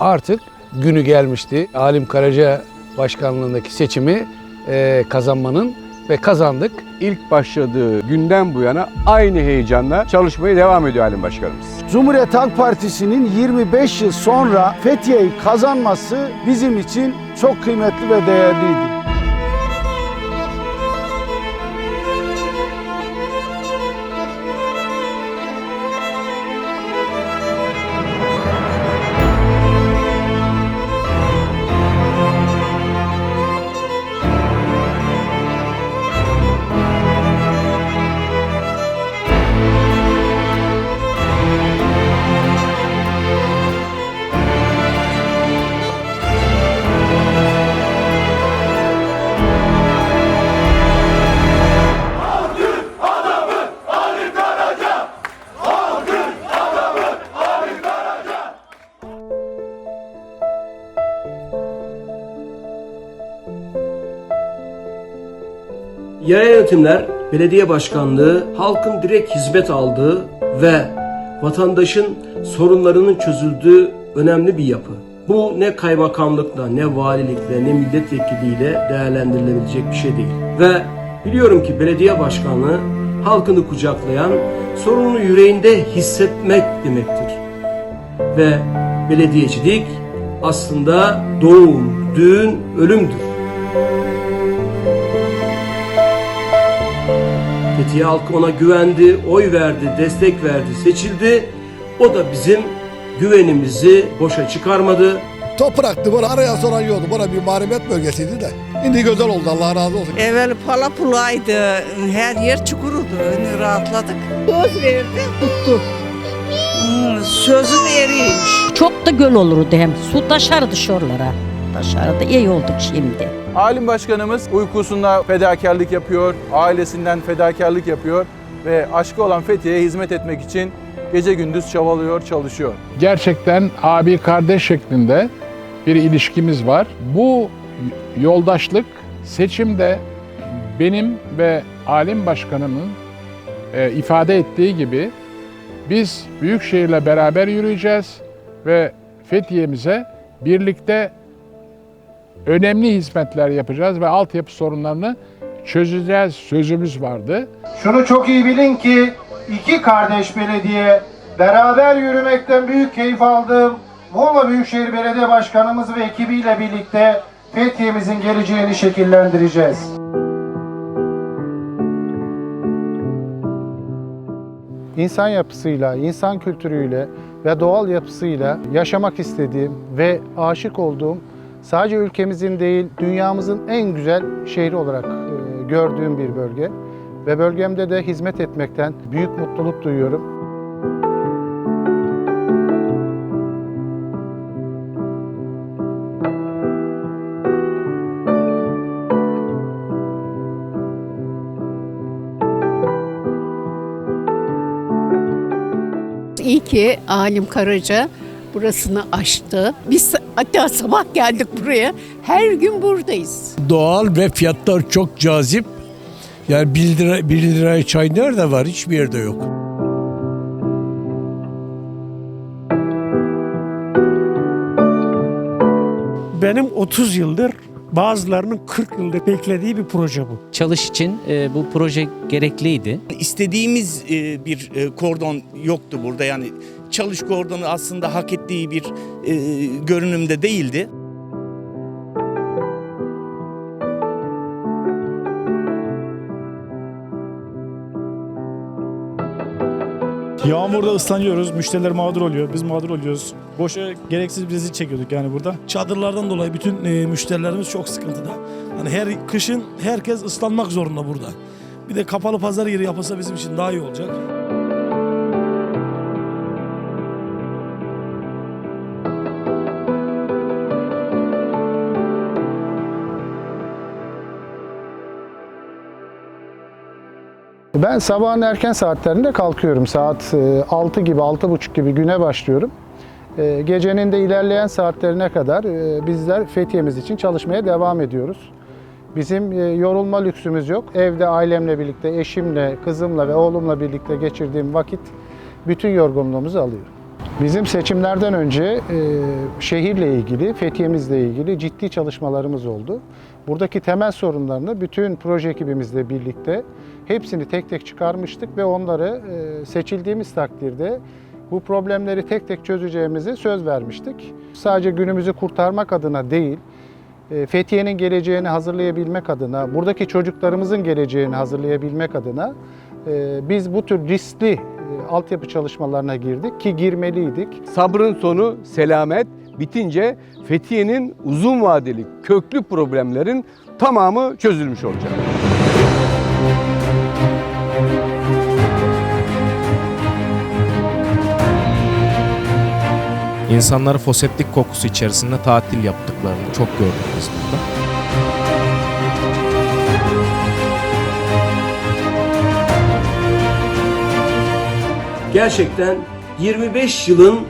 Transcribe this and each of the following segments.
Artık günü gelmişti. Halim Karaca başkanlığındaki seçimi e, kazanmanın ve kazandık. İlk başladığı günden bu yana aynı heyecanla çalışmaya devam ediyor Halim Başkanımız. Cumhuriyet Halk Partisi'nin 25 yıl sonra Fethiye'yi kazanması bizim için çok kıymetli ve değerliydi. Yönetimler, belediye başkanlığı halkın direkt hizmet aldığı ve vatandaşın sorunlarının çözüldüğü önemli bir yapı. Bu ne kaymakamlıkla, ne valilikle, ne milletvekiliyle değerlendirilebilecek bir şey değil. Ve biliyorum ki belediye başkanlığı halkını kucaklayan, sorununu yüreğinde hissetmek demektir. Ve belediyecilik aslında doğum, düğün, ölümdür. Fethiye halkı ona güvendi, oy verdi, destek verdi, seçildi. O da bizim güvenimizi boşa çıkarmadı. Topraktı, böyle araya soran yoktu. Bura bir marifet bölgesiydi de. Şimdi güzel oldu, Allah razı olsun. Evvel pala pulaydı, her yer çukurdu, rahatladık. Söz verdi, tuttu. Hmm, Sözün eriymiş. Çok da göl olurdu hem. Su taşardı şorlara. Taşardı. iyi olduk şimdi. Halim Başkanımız uykusunda fedakarlık yapıyor, ailesinden fedakarlık yapıyor ve aşkı olan Fethiye'ye hizmet etmek için gece gündüz çabalıyor, çalışıyor. gerçekten abi kardeş şeklinde bir ilişkimiz var. Bu yoldaşlık seçimde benim ve alim başkanımın e, ifade ettiği gibi biz Büyükşehir'le beraber yürüyeceğiz ve Fethiye'mize birlikte önemli hizmetler yapacağız ve altyapı sorunlarını çözeceğiz sözümüz vardı. Şunu çok iyi bilin ki iki kardeş belediye beraber yürümekten büyük keyif aldığım Muğla Büyükşehir Belediye Başkanımız ve ekibiyle birlikte Fethiye'mizin geleceğini şekillendireceğiz. İnsan yapısıyla, insan kültürüyle ve doğal yapısıyla yaşamak istediğim ve aşık olduğum sadece ülkemizin değil dünyamızın en güzel şehri olarak e, gördüğüm bir bölge ve bölgemde de hizmet etmekten büyük mutluluk duyuyorum. İyi ki Alim Karaca burasını açtı. Biz hatta sabah geldik buraya. Her gün buradayız. Doğal ve fiyatlar çok cazip. Yani 1 lira, 1 liraya çay nerede var? Hiçbir yerde yok. Benim 30 yıldır bazılarının 40 yıldır beklediği bir proje bu. Çalış için e, bu proje gerekliydi. İstediğimiz e, bir e, kordon yoktu burada yani çalış kordonu aslında hak ettiği bir e, görünümde değildi. Yağmurda ıslanıyoruz, müşteriler mağdur oluyor, biz mağdur oluyoruz. Boşa gereksiz bir rezil çekiyorduk yani burada. Çadırlardan dolayı bütün e, müşterilerimiz çok sıkıntıda. Hani her kışın herkes ıslanmak zorunda burada. Bir de kapalı pazar yeri yapılsa bizim için daha iyi olacak. Ben sabahın erken saatlerinde kalkıyorum. Saat e, 6 gibi, 6.30 gibi güne başlıyorum. E, Gecenin de ilerleyen saatlerine kadar e, bizler Fethiye'miz için çalışmaya devam ediyoruz. Bizim e, yorulma lüksümüz yok. Evde ailemle birlikte, eşimle, kızımla ve oğlumla birlikte geçirdiğim vakit bütün yorgunluğumuzu alıyor. Bizim seçimlerden önce e, şehirle ilgili, Fethiye'mizle ilgili ciddi çalışmalarımız oldu. Buradaki temel sorunlarını bütün proje ekibimizle birlikte hepsini tek tek çıkarmıştık ve onları e, seçildiğimiz takdirde bu problemleri tek tek çözeceğimizi söz vermiştik. Sadece günümüzü kurtarmak adına değil, e, Fethiye'nin geleceğini hazırlayabilmek adına, buradaki çocuklarımızın geleceğini hazırlayabilmek adına e, biz bu tür riskli altyapı çalışmalarına girdik ki girmeliydik. Sabrın sonu selamet bitince Fethiye'nin uzun vadeli köklü problemlerin tamamı çözülmüş olacak. İnsanları foseptik kokusu içerisinde tatil yaptıklarını çok gördük biz burada. Gerçekten 25 yılın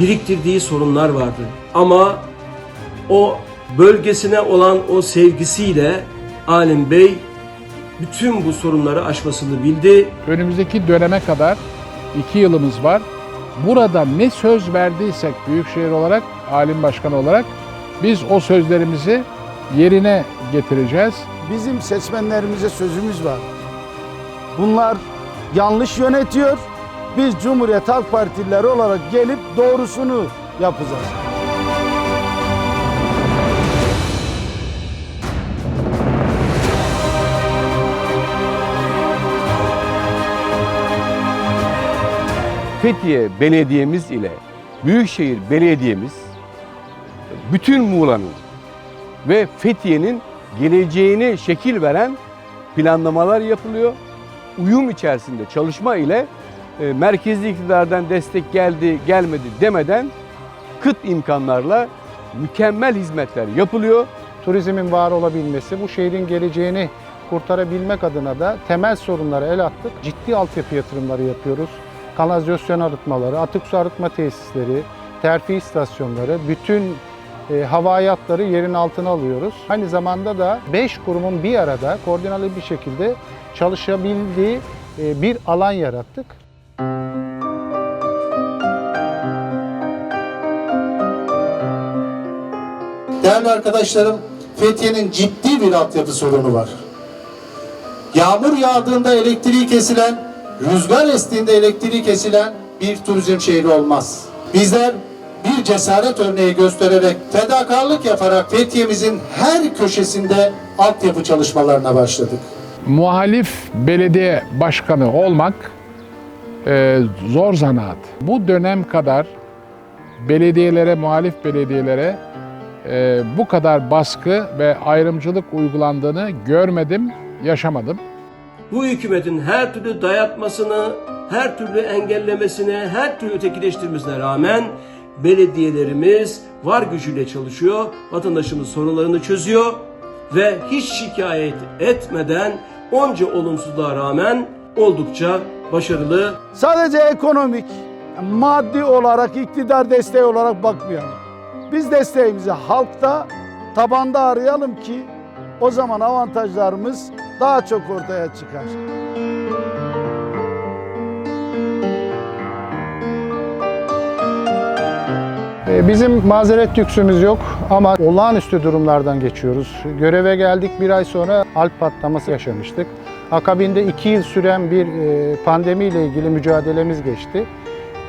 biriktirdiği sorunlar vardı. Ama o bölgesine olan o sevgisiyle Alim Bey bütün bu sorunları aşmasını bildi. Önümüzdeki döneme kadar iki yılımız var. Burada ne söz verdiysek Büyükşehir olarak, alim başkanı olarak biz o sözlerimizi yerine getireceğiz. Bizim seçmenlerimize sözümüz var. Bunlar yanlış yönetiyor. Biz Cumhuriyet Halk Partilileri olarak gelip doğrusunu yapacağız. Fethiye Belediye'miz ile Büyükşehir Belediye'miz bütün Muğla'nın ve Fethiye'nin geleceğine şekil veren planlamalar yapılıyor. Uyum içerisinde çalışma ile e, merkezi iktidardan destek geldi gelmedi demeden kıt imkanlarla mükemmel hizmetler yapılıyor. Turizmin var olabilmesi, bu şehrin geleceğini kurtarabilmek adına da temel sorunlara el attık. Ciddi altyapı yatırımları yapıyoruz. Kanalizasyon arıtmaları, atık su arıtma tesisleri, terfi istasyonları, bütün e, hava hatları yerin altına alıyoruz. Aynı zamanda da 5 kurumun bir arada koordinalı bir şekilde çalışabildiği e, bir alan yarattık. Değerli arkadaşlarım, Fethiye'nin ciddi bir altyapı sorunu var. Yağmur yağdığında elektriği kesilen, rüzgar estiğinde elektriği kesilen bir turizm şehri olmaz. Bizler bir cesaret örneği göstererek, fedakarlık yaparak Fethiye'mizin her köşesinde altyapı çalışmalarına başladık. Muhalif belediye başkanı olmak e, zor zanaat. Bu dönem kadar belediyelere, muhalif belediyelere e, bu kadar baskı ve ayrımcılık uygulandığını görmedim, yaşamadım. Bu hükümetin her türlü dayatmasını, her türlü engellemesine, her türlü ötekileştirmesine rağmen belediyelerimiz var gücüyle çalışıyor, vatandaşımız sorunlarını çözüyor ve hiç şikayet etmeden onca olumsuzluğa rağmen oldukça başarılı Sadece ekonomik, maddi olarak, iktidar desteği olarak bakmayalım. Biz desteğimizi halkta, tabanda arayalım ki o zaman avantajlarımız daha çok ortaya çıkar. E, Bizim mazeret yüksümüz yok ama olağanüstü durumlardan geçiyoruz. Göreve geldik bir ay sonra alp patlaması yaşamıştık. Akabinde iki yıl süren bir e, pandemiyle ilgili mücadelemiz geçti.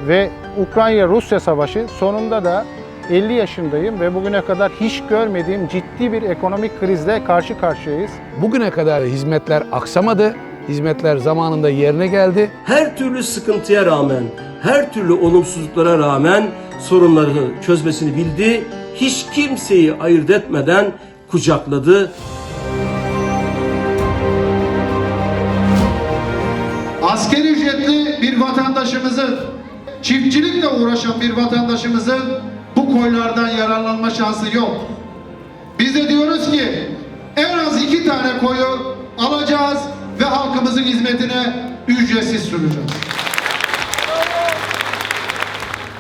Ve Ukrayna-Rusya savaşı sonunda da 50 yaşındayım ve bugüne kadar hiç görmediğim ciddi bir ekonomik krizle karşı karşıyayız. Bugüne kadar hizmetler aksamadı. Hizmetler zamanında yerine geldi. her türlü sıkıntıya rağmen, her türlü olumsuzluklara rağmen sorunları çözmesini bildi. Hiç kimseyi ayırt etmeden kucakladı. Asgari ücretli bir vatandaşımızın, çiftçilikle uğraşan bir vatandaşımızın koylardan yararlanma şansı yok. Biz de diyoruz ki en az iki tane koyu alacağız ve halkımızın hizmetine ücretsiz sunacağız.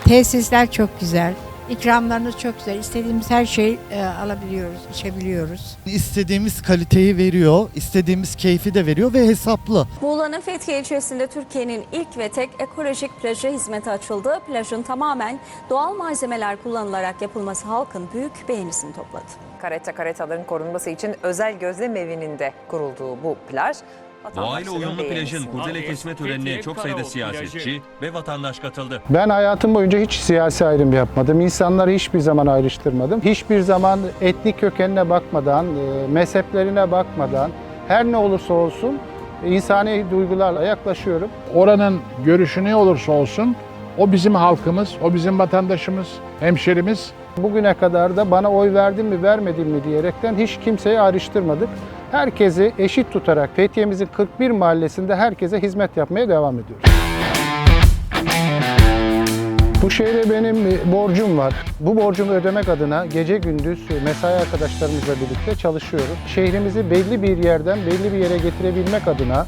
Tesisler çok güzel. İkramlarınız çok güzel. İstediğimiz her şeyi e, alabiliyoruz, içebiliyoruz. İstediğimiz kaliteyi veriyor, istediğimiz keyfi de veriyor ve hesaplı. Muğla'nın Fethiye ilçesinde Türkiye'nin ilk ve tek ekolojik plajı hizmete açıldı. Plajın tamamen doğal malzemeler kullanılarak yapılması halkın büyük beğenisini topladı. Karetta karetaların korunması için özel gözlem evinin de kurulduğu bu plaj Doğayla uyumlu plajın kurdele kesme törenine çok sayıda siyasetçi ve vatandaş katıldı. Ben hayatım boyunca hiç siyasi ayrım yapmadım. İnsanları hiçbir zaman ayrıştırmadım. Hiçbir zaman etnik kökenine bakmadan, e, mezheplerine bakmadan, her ne olursa olsun insani duygularla yaklaşıyorum. Oranın görüşü ne olursa olsun o bizim halkımız, o bizim vatandaşımız, hemşerimiz. Bugüne kadar da bana oy verdin mi vermedin mi diyerekten hiç kimseyi ayrıştırmadık. Herkesi eşit tutarak Fethiye'mizin 41 mahallesinde herkese hizmet yapmaya devam ediyoruz. Bu şehre benim e, borcum var. Bu borcumu ödemek adına gece gündüz mesai arkadaşlarımızla birlikte çalışıyoruz. Şehrimizi belli bir yerden belli bir yere getirebilmek adına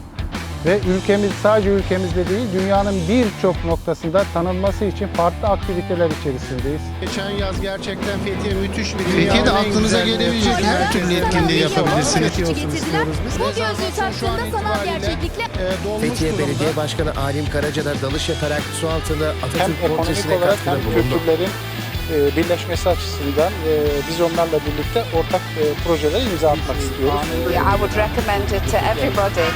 ve ülkemiz sadece ülkemizde değil dünyanın birçok noktasında tanınması için farklı aktiviteler içerisindeyiz. Geçen yaz gerçekten Fethiye müthiş bir Fethiye'de aklınıza gelebilecek her türlü etkinliği yapabilirsiniz. Bu gözlüğü taktığında sanal gerçeklikle Fethiye Belediye Başkanı Alim Karaca da dalış yaparak su altında Atatürk portresine katkıda bulundu. kültürlerin e, birleşmesi açısından e, biz onlarla birlikte ortak e, projelere imza atmak istiyoruz. I would recommend it to everybody.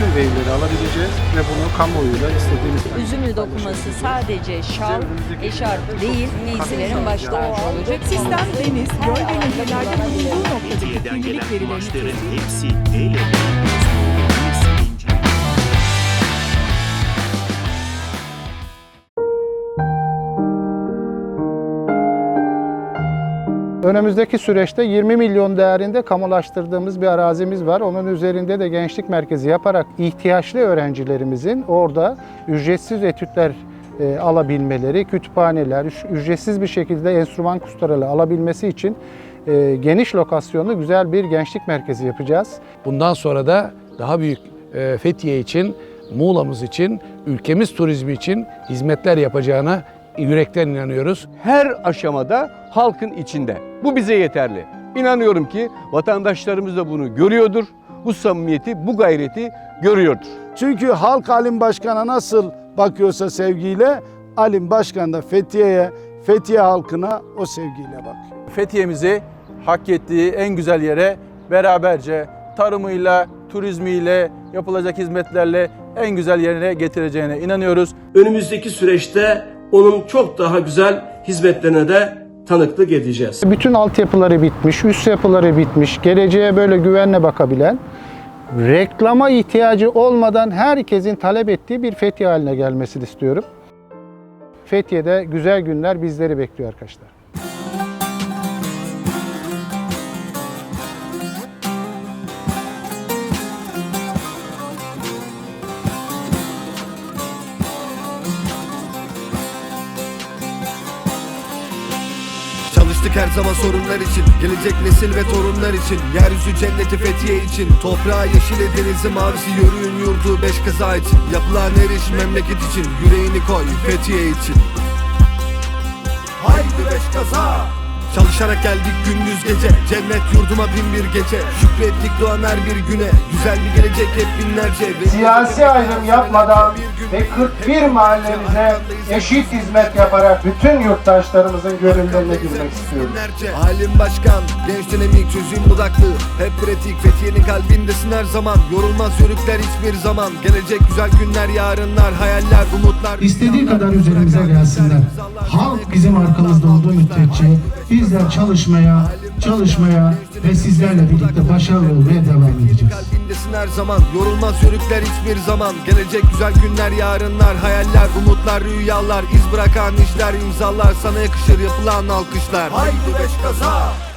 Bütün verileri alabileceğiz ve bunu kamuoyuyla istediğimiz Üzümlü dokuması sadece şal, eşarp değil, giysilerin baş tacı olacak. Sistem deniz, göl ve nehirlerde bulunduğu noktadaki gelen verilerini tespit hepsi değil. Önümüzdeki süreçte 20 milyon değerinde kamulaştırdığımız bir arazimiz var. Onun üzerinde de gençlik merkezi yaparak ihtiyaçlı öğrencilerimizin orada ücretsiz etütler e, alabilmeleri, kütüphaneler, ücretsiz bir şekilde enstrüman kursları alabilmesi için e, geniş lokasyonlu güzel bir gençlik merkezi yapacağız. Bundan sonra da daha büyük e, Fethiye için, Muğla'mız için, ülkemiz turizmi için hizmetler yapacağına yürekten inanıyoruz. Her aşamada halkın içinde. Bu bize yeterli. İnanıyorum ki vatandaşlarımız da bunu görüyordur. Bu samimiyeti, bu gayreti görüyordur. Çünkü halk Alim Başkan'a nasıl bakıyorsa sevgiyle, Alim Başkan da Fethiye'ye, Fethiye halkına o sevgiyle bakıyor. Fethiye'mizi hak ettiği en güzel yere beraberce tarımıyla, turizmiyle, yapılacak hizmetlerle en güzel yerine getireceğine inanıyoruz. Önümüzdeki süreçte onun çok daha güzel hizmetlerine de tanıklık edeceğiz. Bütün altyapıları bitmiş, üst yapıları bitmiş, geleceğe böyle güvenle bakabilen, reklama ihtiyacı olmadan herkesin talep ettiği bir Fethiye haline gelmesini istiyorum. Fethiye'de güzel günler bizleri bekliyor arkadaşlar. Çalıştık her zaman sorunlar için Gelecek nesil ve torunlar için Yeryüzü cenneti Fethiye için Toprağı yeşili denizi mavisi Yörüğün yurdu beş kaza için Yapılan her iş memleket için Yüreğini koy Fethiye için. Haydi beş kaza Çalışarak geldik gündüz gece. Cennet yurduma bin bir gece. Şükrettik doğan her bir güne. Güzel bir gelecek hep binlerce. Siyasi ayrım yapmadan ve 41 mahallemize eşit hizmet yaparak bütün yurttaşlarımızın gönüllerine girmek istiyorum. Halim başkan, genç dinamik çözüm odaklı Hep pratik, Fethiye'nin kalbindesin her zaman. Yorulmaz yörükler hiçbir zaman. Gelecek güzel günler, yarınlar, hayaller, umutlar. İstediği kadar üzerimize gelsinler. Halk bizim arkamızda olduğu müddetçe bizler çalışmaya, çalışmaya ve sizlerle birlikte başarılı olmaya devam edeceğiz. Kalbindesin her zaman. Yorulmaz yörükler hiçbir zaman. Gelecek güzel günler, yarınlar, hayaller, umutlar, rüyalar iz bırakan işler, imzalar Sana yakışır yapılan alkışlar. Haydi beş kaza